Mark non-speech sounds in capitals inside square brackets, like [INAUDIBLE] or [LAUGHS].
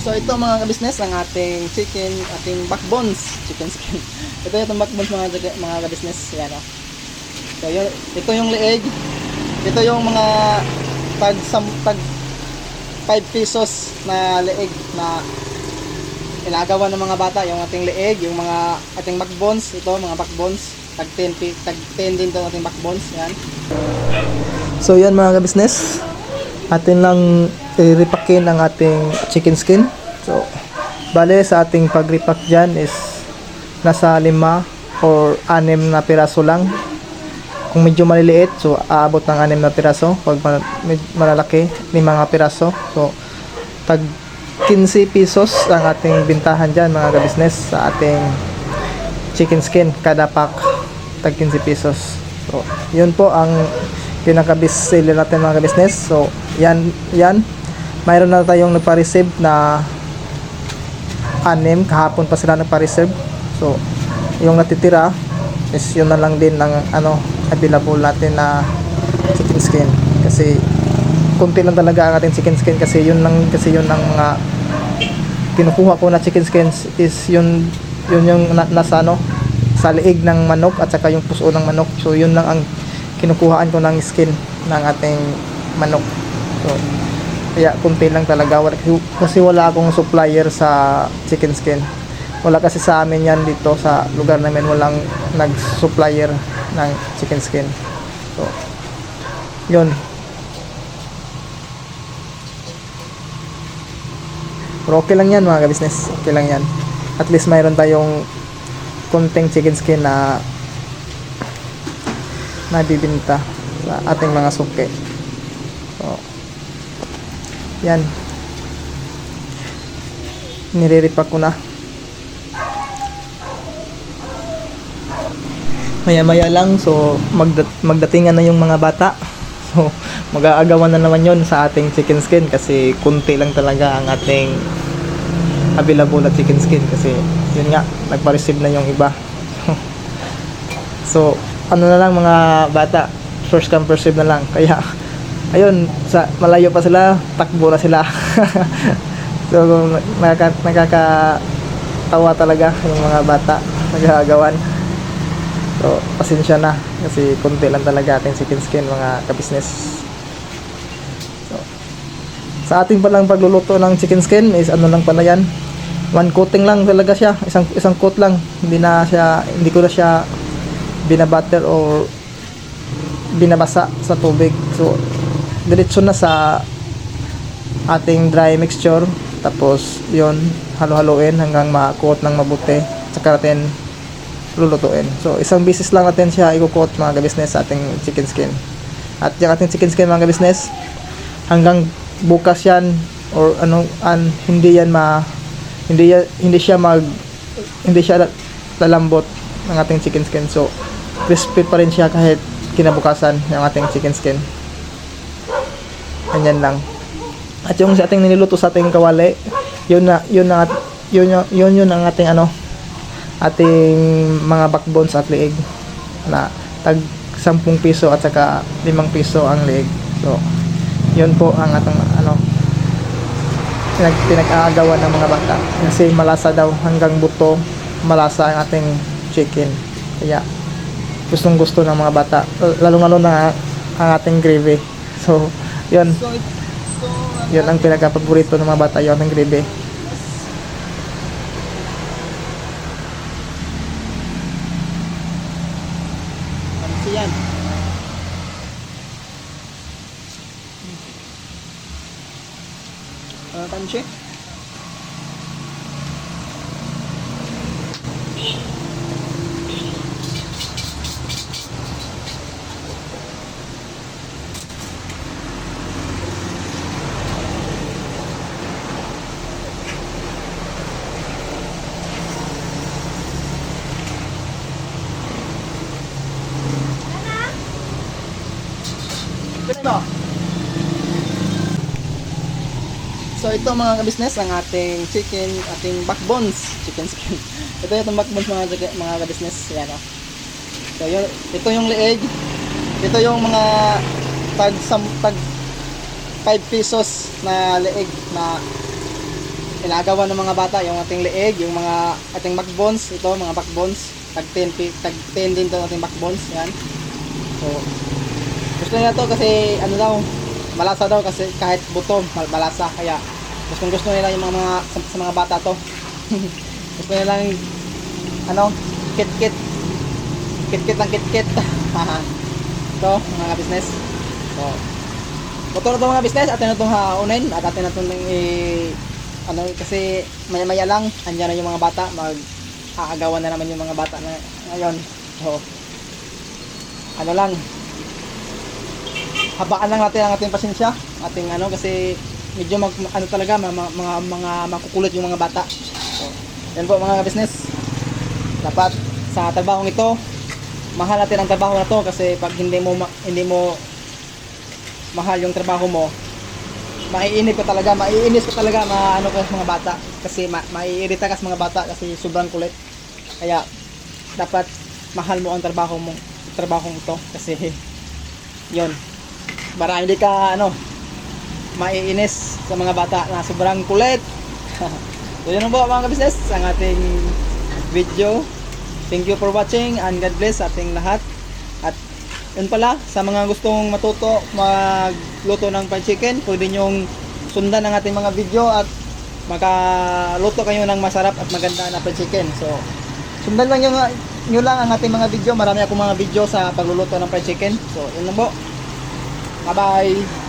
So ito mga kabisnes ang ating chicken, ating backbones, chicken skin. [LAUGHS] Ito yung backbones mga mga kabisnes, yan o. So yun, ito yung leeg. Ito yung mga tag sam tag 5 pesos na leeg na inagawa ng mga bata, yung ating leeg, yung mga ating backbones, ito mga backbones, tag 10 pi- tag 10 din to ating backbones, yan. So yan mga kabisnes, atin lang i-repakin ang ating chicken skin. So, bale sa ating pag-repack dyan is nasa lima or anim na piraso lang. Kung medyo maliliit, so aabot ng anim na piraso. Pag malalaki, lima nga piraso. So, tag 15 pesos ang ating bintahan dyan mga kabisnes sa ating chicken skin kada pack tag 15 pesos so yun po ang pinaka-best seller natin mga business so yan yan mayroon na tayong nagpa-receive na anim. Kahapon pa sila nagpa-reserve so yung natitira is yun na lang din ng ano available natin na chicken skin. Kasi kunti lang talaga ang ating chicken skin kasi yun lang kasi yun ang mga kinukuha ko na chicken skins is yun yun yung na, nasa ano sa liig ng manok at saka yung puso ng manok. So yun lang ang kinukuhaan ko ng skin ng ating manok. So kaya kunti lang talaga kasi wala akong supplier sa chicken skin wala kasi sa amin yan dito sa lugar namin walang nag-supplier ng chicken skin so yun Pero okay lang yan mga ka-business. Okay lang yan. At least mayroon tayong konting chicken skin na nabibinta sa ating mga suki. So, yan. Niriripak ko na. Maya maya lang so magdat- magdatingan na yung mga bata. [LAUGHS] So mag-aagawan na naman yon sa ating chicken skin kasi kunti lang talaga ang ating available na chicken skin kasi yun nga nagpa-receive na yung iba [LAUGHS] so ano na lang mga bata first come first serve na lang [LAUGHS] kaya ayun sa malayo pa sila takbo na sila. [LAUGHS] So nakaka, nakakatawa talaga yung mga bata nag-aagawan so pasensya na kasi kunti lang talaga ating chicken skin mga kabisnes sa ating palang pagluluto ng chicken skin is ano lang pala yan. One coating lang talaga siya isang isang coat lang. Hindi na siya hindi ko na siya binabutter or binabasa sa tubig. So diretso na sa ating dry mixture. Tapos yon halo-haloin hanggang ma-coat ng mabuti. Saka natin lulutuin. So isang bisis lang natin siya i-coat mga business sa ating chicken skin. At yung ating chicken skin mga business hanggang bukas yan or ano an hindi yan ma hindi hindi siya mag hindi siya la- lalambot ng ating chicken skin. So crispy pa rin siya kahit kinabukasan yung ating chicken skin ganyan lang. At yung sa ating niluluto sa ating kawali yun na yun na yun yun, yun, yun ang ating ano ating mga backbones at leeg. Na tag 10 piso at saka 5 piso ang leeg. So yun po ang atong ano pinag pinag-aagawan ng mga bata. Kasi malasa daw hanggang buto malasa ang ating chicken. Kaya gustong gusto ng mga bata. Lalong lalo na ang ating gravy. So yun. Yun ang pinaka-paborito ng mga bata yung ating gravy yan? Uh, kanche? Mo? So ito mga kabisnes ang ating chicken, ating backbones, chicken skin. [LAUGHS] Ito yung backbones mga mga kabisnes, yan o. So yun, ito yung leeg. Ito yung mga tag sam tag 5 pesos na leeg na inagawan ng mga bata yung ating leeg, yung mga ating backbones, ito mga backbones, tag 10, pi- tag 10 din to ating backbones, yan. So, gusto nila to kasi ano daw, malasa daw kasi kahit buto, mal- malasa, kaya gustong gusto nila yung mga, mga sa, sa mga bata to. [LAUGHS] gusto nila yung ano, kit-kit, kit-kit ang kit-kit. [LAUGHS] ito, mga business. So, Motor na mga business, atin na itong haunin. At atin na itong i ano kasi maya maya lang andyan na yung mga bata. Mag aagawan na naman yung mga bata na ngayon. So ano lang habaan lang natin ang ating pasensya ating ano kasi medyo mag, ano talaga mga, mga mga makukulit yung mga bata so yan po mga business dapat sa trabahong ito mahal natin ang trabaho na to kasi pag hindi mo ma- hindi mo mahal yung trabaho mo maiinip ko talaga, maiinis ko talaga maano ko sa mga bata kasi ma maiirita ka sa mga bata kasi sobrang kulit. Kaya dapat mahal mo ang trabaho mo, trabahong ito kasi [LAUGHS] 'yon. Para hindi ka ano maiinis sa mga bata na sobrang kulit. [LAUGHS] so yun po mga business ang ating video. Thank you for watching and God bless ating lahat. At yun pala, sa mga gustong matuto magluto ng fried chicken, pwede nyong sundan ang ating mga video at makaluto kayo ng masarap at maganda na fried chicken. So, sundan lang yung, nyo lang ang ating mga video. Marami akong mga video sa pagluluto ng fried chicken. So, yun lang po. 拜拜。